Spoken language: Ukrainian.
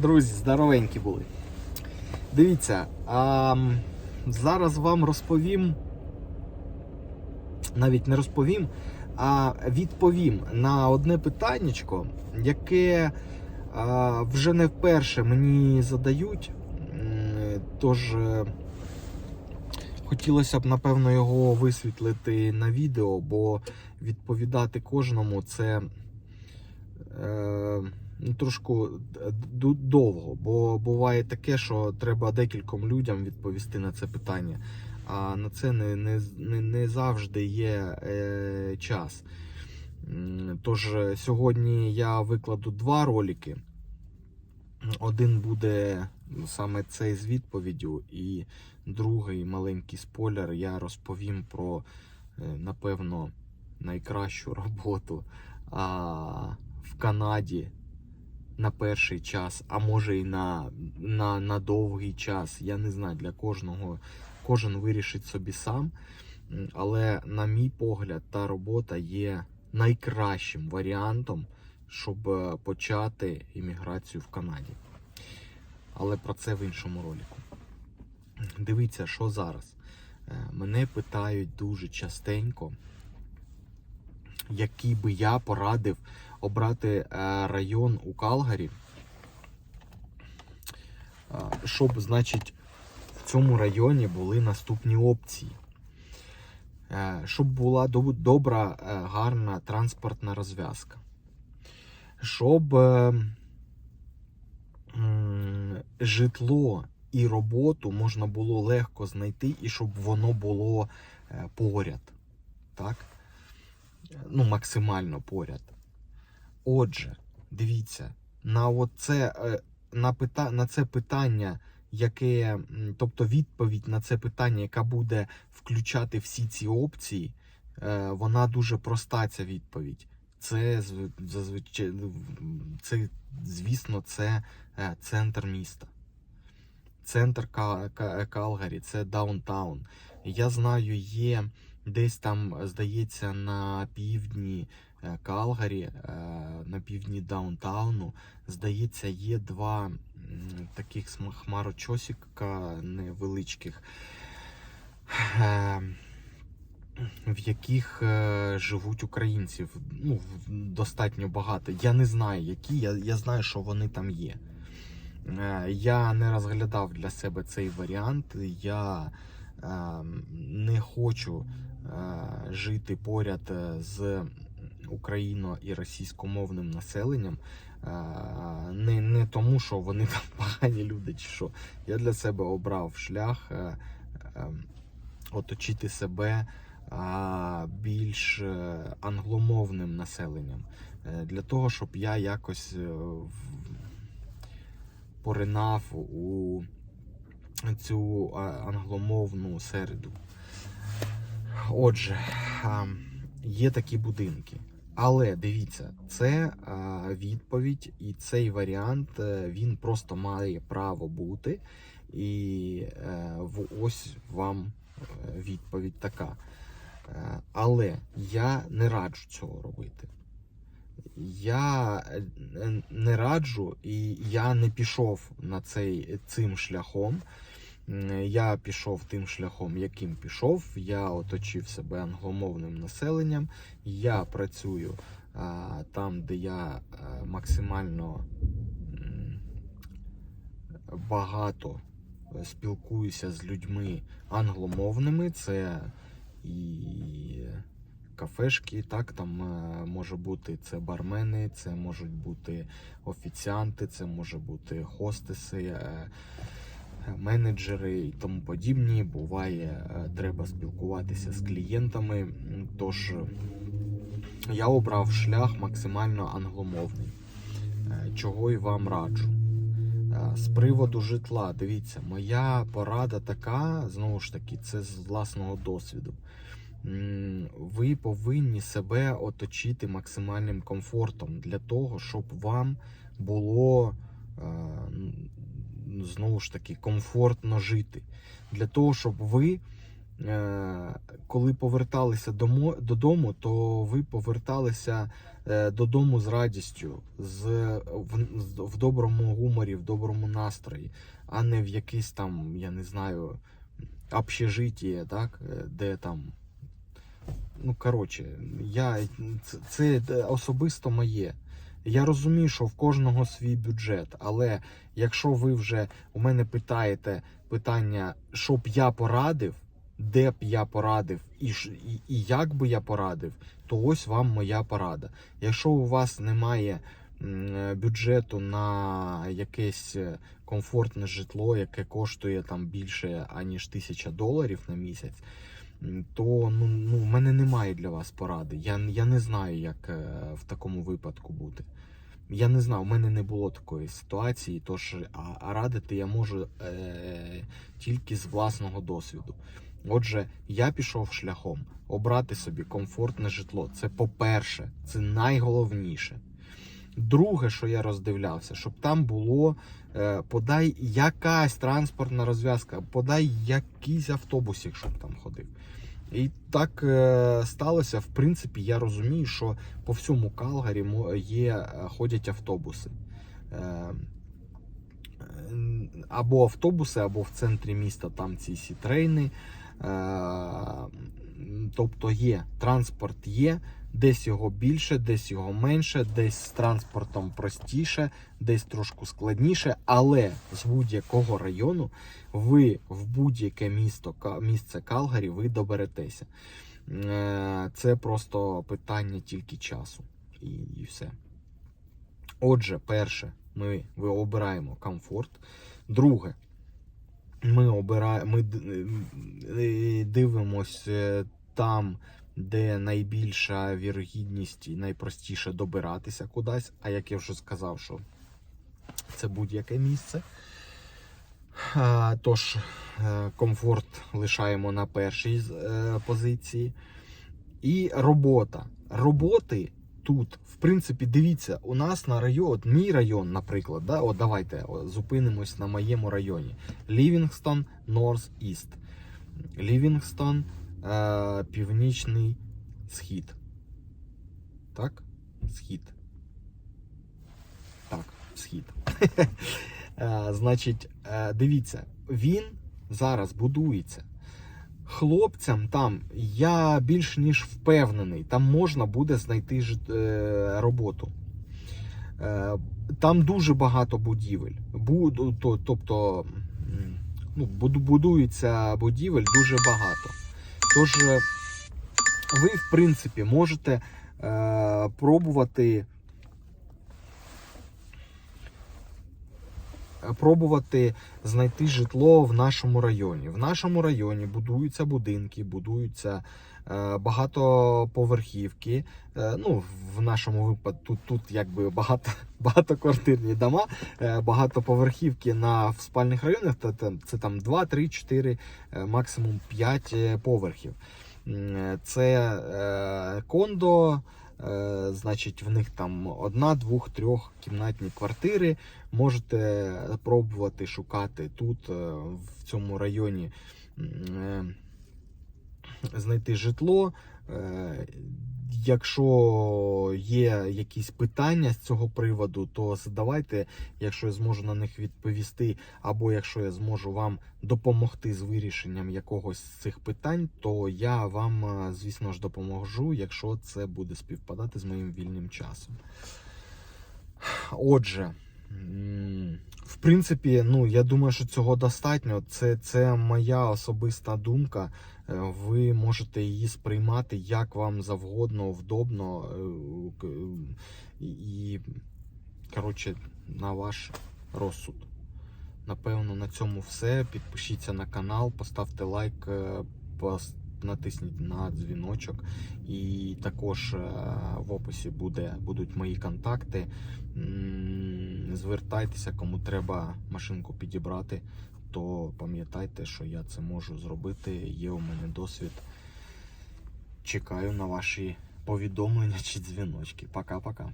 друзі, здоровенькі були. Дивіться, а, зараз вам розповім, навіть не розповім, а відповім на одне питаннячко, яке а, вже не вперше мені задають. Тож е, хотілося б, напевно, його висвітлити на відео, бо відповідати кожному це е, трошку довго. Бо буває таке, що треба декільком людям відповісти на це питання. А на це не, не, не, не завжди є е, час. Тож е, сьогодні я викладу два ролики. Один буде саме цей з відповіддю, і другий маленький спойлер. Я розповім про, е, напевно, найкращу роботу а, в Канаді на перший час, а може і на, на, на довгий час. Я не знаю для кожного. Кожен вирішить собі сам. Але, на мій погляд, та робота є найкращим варіантом, щоб е, почати імміграцію в Канаді. Але про це в іншому ролику. Дивіться, що зараз. Е, Мене питають дуже частенько, який би я порадив обрати е, район у Калгарі, щоб, значить, в цьому районі були наступні опції. Е, Щоб була добра, е, гарна транспортна розв'язка. Щоб житло і роботу можна було легко знайти, і щоб воно було поряд. Так? Ну, максимально поряд. Отже, дивіться, на, оце, е, на, пита, на це питання, яке, тобто відповідь на це питання, яка буде включати всі ці опції, е, вона дуже проста, ця відповідь. Це зазвичай, це, звісно, це е, центр міста. Центр Ка- Ка- Калгарі, це даунтаун. Я знаю, є десь там, здається, на півдні е, Калгарі, е, на півдні даунтауну, здається, є два таких хмарочосика невеличких, е, в яких е, живуть українців. Ну, достатньо багато. Я не знаю, які, я, я знаю, що вони там є. Е, Я не розглядав для себе цей варіант. Я е, не хочу е, жити поряд е, з україно- і російськомовним населенням. Е, Не, не тому, що вони там погані люди, чи що. Я для себе обрав шлях е, е, оточити себе більш англомовним населенням. Для того, щоб я якось поринав у цю англомовну середу. Отже, є такі будинки. Але дивіться, це відповідь, і цей варіант е, він просто має право бути. І е, ось вам е, відповідь така. Але я не раджу цього робити. Я не раджу, і я не пішов на цей цим шляхом. Я пішов тим шляхом, яким пішов. Я оточив себе англомовним населенням. Я працюю а, там, де я а, максимально багато е, спілкуюся з людьми англомовними. Це і кафешки, так там е, може бути це бармени, це можуть бути офіціанти, це може бути хостеси, е, менеджери і тому подібні. Буває, е, треба спілкуватися з клієнтами. Тож е, я обрав шлях максимально англомовний, е, чого і вам раджу. З приводу житла, дивіться, моя порада така, знову ж таки, це з власного досвіду. Ви повинні себе оточити максимальним комфортом для того, щоб вам було знову ж таки комфортно жити. Для того, щоб ви е, коли поверталися додому, то ви поверталися е, додому з радістю, з, в, в доброму гуморі, в доброму настрої, а не в якийсь там, я не знаю, общежитие, так, е, де там. Ну, коротше, я, це, це особисто моє. Я розумію, що в кожного свій бюджет, але якщо ви вже у мене питаєте питання, що б я порадив, де б я порадив і, і, і як би я порадив, то ось вам моя порада. Якщо у вас немає бюджету на якесь е, комфортне житло, яке коштує там більше аніж тисяча доларів на місяць, то ну, ну, в мене немає для вас поради. Я, я не знаю, як е, в такому випадку бути. Я не знав, у мене не було такої ситуації, тож а, а радити я можу е, тільки з власного досвіду. Отже, я пішов шляхом обрати собі комфортне житло. Це по-перше, це найголовніше. Друге, що я роздивлявся, щоб там було е, подай якась транспортна розв'язка, подай якийсь автобусик, щоб там ходив. І так е, сталося. В принципі, я розумію, що по всьому Калгарі є, е, ходять автобуси. Е, або автобуси, або в центрі міста там ці всі трейни. М, Тобто є транспорт є, десь його більше, десь його менше, десь з транспортом простіше, десь трошку складніше, але з будь-якого району ви в будь-яке місто, місце Калгарі ви доберетеся. Е, Це просто питання тільки часу. І, і все. Отже, перше, ми, ми обираємо комфорт. Друге, ми обираємо, ми е, е, там, де найбільша вірогідність і найпростіше добиратися кудись. А як я вже сказав, що це будь-яке місце. Тож, е, комфорт лишаємо на першій е, позиції. І робота. Роботи тут, в принципі, дивіться, у нас на район, от мій район, наприклад, да, от давайте зупинимось на моєму районі. Лівінгстон, Норс Іст. Лівінгстон, е, Північний Схід. Так? Схід. Так, схід. Е, Значить, е, дивіться, він зараз будується. Хлопцям там я більш ніж впевнений, там можна буде знайти е, роботу. Там дуже багато будівель. Тобто ну, будується будівель дуже багато. Тож е, ви, в принципі, можете е, пробувати. Пробувати знайти житло в нашому районі. В нашому районі будуються будинки, будуються багатоповерхівки. Е, ну, в нашому випадку тут, якби багато, багатоквартирні дома, е, багатоповерхівки на в спальних районах. Та, та, це там 2, 3, 4, е, максимум 5 е, поверхів. Е, Це е, кондо. Е, Значить, в них там одна, двох, трьох кімнатні квартири. Можете пробувати шукати тут, е, в цьому районі, е, знайти житло. Е, Якщо є якісь питання з цього приводу, то задавайте, якщо я зможу на них відповісти, або якщо я зможу вам допомогти з вирішенням якогось з цих питань, то я вам, е, звісно ж, допоможу, якщо це буде співпадати з моїм вільним часом. Отже, в принципі, ну я думаю, що цього достатньо. Це, це моя особиста думка. Е, Ви можете її сприймати як вам завгодно, вдобно. е, І, і, коротше, на ваш розсуд. Напевно, на цьому все. Підпишіться на канал, поставте лайк, е, натисніть на дзвіночок. І також е, в описі буде, будуть мої контакти. Звертайтеся, кому треба машинку підібрати, то пам'ятайте, що я це можу зробити. Є у мене досвід. Чекаю на ваші повідомлення чи дзвіночки. Пока-пока.